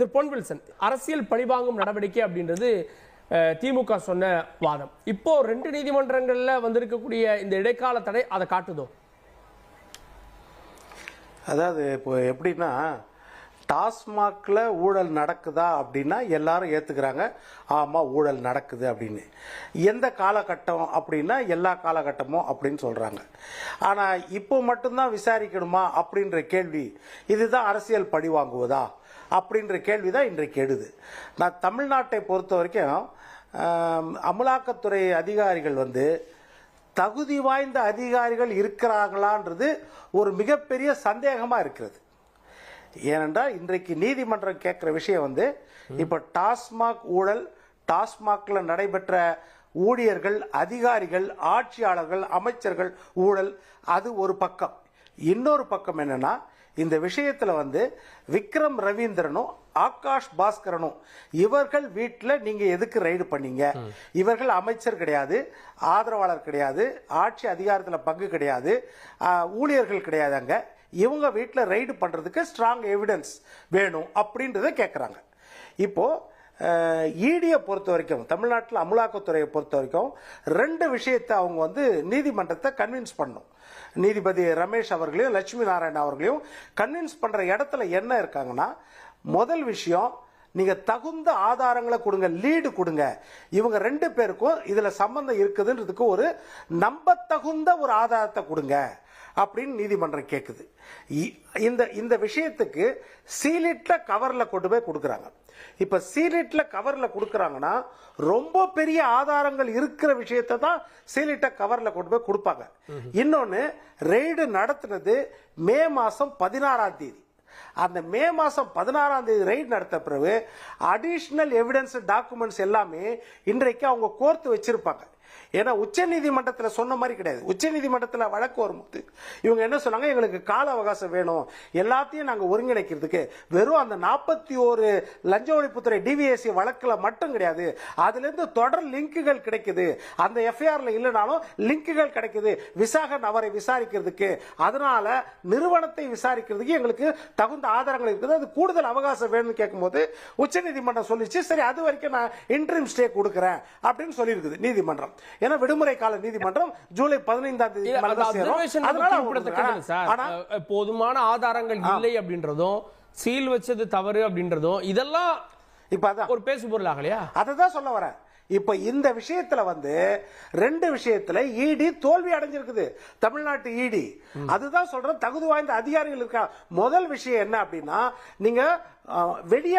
திரு பொன் Wilson அரசியல் பழிவாங்கும் நடவடிக்கை அப்படின்றது திமுக சொன்ன வாதம். இப்போ ரெண்டு நீதிமன்றங்களில் வந்திருக்கக்கூடிய இந்த இடைக்கால தடை அதை காட்டுதோ? அதாவது இப்போ எப்படின்னா டாஸ்மாகில் ஊழல் நடக்குதா அப்படின்னா எல்லாரும் ஏற்றுக்கிறாங்க ஆமாம் ஊழல் நடக்குது அப்படின்னு. எந்த காலகட்டம் அப்படின்னா எல்லா காலகட்டமும் அப்படின்னு சொல்கிறாங்க ஆனால் இப்போ மட்டும்தான் விசாரிக்கணுமா அப்படின்ற கேள்வி இதுதான் அரசியல் பழி வாங்குவதா அப்படின்ற கேள்வி தான் இன்றைக்கு எழுது. நான் தமிழ்நாட்டை பொறுத்த வரைக்கும் அமலாக்கத்துறை அதிகாரிகள் வந்து தகுதி வாய்ந்த அதிகாரிகள் இருக்கிறாங்களான்றது ஒரு மிகப்பெரிய சந்தேகமாக இருக்கிறது. ஏனென்றால் இன்றைக்கு நீதிமன்றம் கேட்குற விஷயம் வந்து இப்போ டாஸ்மாக் ஊழல் டாஸ்மாக்ல நடைபெற்ற ஊழியர்கள் அதிகாரிகள் ஆட்சியாளர்கள் அமைச்சர்கள் ஊழல் அது ஒரு பக்கம். இன்னொரு பக்கம் என்னன்னா இந்த விஷயத்துல வந்து விக்ரம் ரவீந்திரனும் ஆகாஷ் பாஸ்கரனும் இவர்கள் வீட்டில் நீங்க எதுக்கு ரைடு பண்ணீங்க? இவர்கள் அமைச்சர் கிடையாது ஆதரவாளர் கிடையாது ஆட்சி அதிகாரத்தில் பங்கு கிடையாது ஊழியர்கள் கிடையாது அங்கே இவங்க வீட்டில் ரைடு பண்ணுறதுக்கு ஸ்ட்ராங் எவிடன்ஸ் வேணும் அப்படின்றத கேட்குறாங்க இப்போது ஈடியை பொறுத்த வரைக்கும் தமிழ்நாட்டில் அமலாக்கத்துறையை பொறுத்த வரைக்கும் ரெண்டு விஷயத்தை அவங்க வந்து நீதிமன்றத்தை கன்வின்ஸ் பண்ணும். நீதிபதி ரமேஷ் அவர்களையும் லட்சுமி நாராயணன் அவர்களையும் கன்வின்ஸ் பண்ணுற இடத்துல என்ன இருக்காங்கன்னா முதல் விஷயம் நீங்க தகுந்த ஆதாரங்களை கொடுங்க லீடு கொடுங்க. இவங்க ரெண்டு பேருக்கும் இதுல சம்பந்தம் இருக்குதுன்றதுக்கு ஒரு நம்பத்தகுந்த ஒரு ஆதாரத்தை கொடுங்க அப்படின்னு நீதிமன்றம் கேட்குது இந்த இந்த விஷயத்துக்கு சீலிட்ல கவர்ல கொண்டு போய் கொடுக்குறாங்க. இப்ப சீலிட்ல கவர்ல கொடுக்குறாங்கன்னா ரொம்ப பெரிய ஆதாரங்கள் இருக்கிற விஷயத்தை தான் சீலிட்ட கவர்ல கொண்டு போய் கொடுப்பாங்க. இன்னொன்னு ரெய்டு நடத்துனது மே மாசம் பதினாறாம் தேதி. அந்த மே மாசம் பதினாறாம் தேதி ரைட் நடத்த பிறகு அடிஷ்னல் எவிடன்ஸ் டாக்குமெண்ட்ஸ் எல்லாமே இன்றைக்கு அவங்க கோர்த்து வச்சிருப்பாங்க. ஏன்னா உச்ச நீதிமன்றத்தில் சொன்ன மாதிரி கிடையாது. உச்ச நீதிமன்றத்தில் வழக்கு வரும்போது இவங்க என்ன சொன்னாங்க? எங்களுக்கு கால அவகாசம் வேணும். எல்லாத்தையும் நாங்கள் ஒருங்கிணைக்கிறதுக்கு வெறும் அந்த நாற்பத்தி ஒரு லஞ்ச ஒழிப்புத்துறை டிவிஎஸ்சி வழக்கில் மட்டும் கிடையாது. அதுலேருந்து தொடர் லிங்குகள் கிடைக்குது. அந்த எஃப்ஐஆர்ல இல்லைனாலும் லிங்குகள் கிடைக்குது. விசாகன் அவரை விசாரிக்கிறதுக்கு. அதனால நிறுவனத்தை விசாரிக்கிறதுக்கு எங்களுக்கு தகுந்த ஆதாரங்கள் இருக்குது. அது கூடுதல் அவகாசம் வேணும்னு கேட்கும்போது உச்சநீதிமன்றம் சொல்லிச்சு சரி அது வரைக்கும் நான் இன்ட்ரீம் ஸ்டே கொடுக்குறேன் அப்படின்னு சொல்லியிருக்குது நீதிமன்றம். ஏன்னா விடுமுறை கால நீதிமன்றம் ஜூலை பதினைந்தாம் தேதி போதுமான ஆதாரங்கள் இல்லை அப்படின்றதும் சீல் வச்சது தவறு அப்படின்றதும் இதெல்லாம் இப்ப அதான். ஒரு பேசு பொருள் ஆகலையா அதை தான் சொல்ல வரேன். இப்ப இந்த விஷயத்துல வந்து ரெண்டு விஷயத்துல இடி தோல்வி அடைஞ்சிருக்குது. தமிழ்நாட்டு இடி அதுதான் சொல்றேன் தகுதி வாய்ந்த அதிகாரிகள் இருக்கா முதல் விஷயம் என்ன அப்படின்னா நீங்க வெளியே